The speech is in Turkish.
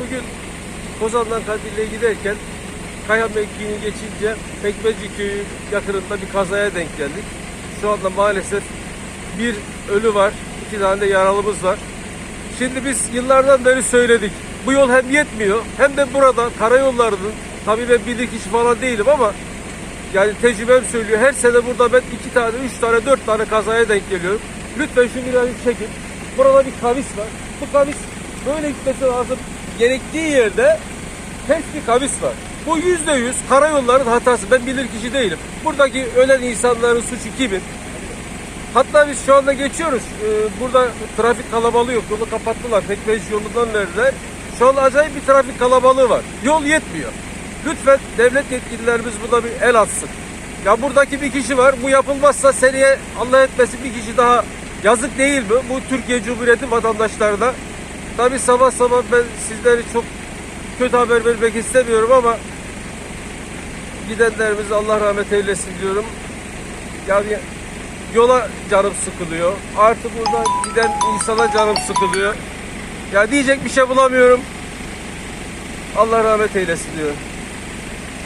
Bugün Kozan'dan Kandilli'ye giderken Kaya mevkiini geçince Pekmezci Köyü yakınında bir kazaya denk geldik. Şu anda maalesef bir ölü var, iki tane de yaralımız var. Şimdi biz yıllardan beri söyledik. Bu yol hem yetmiyor hem de burada karayollarının tabii ben bilir kişi falan değilim ama yani tecrübem söylüyor. Her sene burada ben iki tane, üç tane, dört tane kazaya denk geliyorum. Lütfen şu binayı çekin. Burada bir kavis var. Bu kavis böyle gitmesi lazım. Gerektiği yerde ters bir kavis var. Bu yüzde yüz karayolların hatası. Ben bilir kişi değilim. Buradaki ölen insanların suçu kimin? Hatta biz şu anda geçiyoruz. Ee, burada trafik kalabalığı yok. Yolu kapattılar. Pekmez yolundan verdiler. Şu an acayip bir trafik kalabalığı var. Yol yetmiyor. Lütfen devlet yetkililerimiz buna bir el atsın. Ya buradaki bir kişi var. Bu yapılmazsa seneye Allah etmesin bir kişi daha yazık değil mi? Bu Türkiye Cumhuriyeti vatandaşlarına. Tabii sabah sabah ben sizleri çok kötü haber vermek istemiyorum ama gidenlerimize Allah rahmet eylesin diyorum. Yani yola canım sıkılıyor. Artık burada giden insana canım sıkılıyor. Ya diyecek bir şey bulamıyorum. Allah rahmet eylesin diyorum.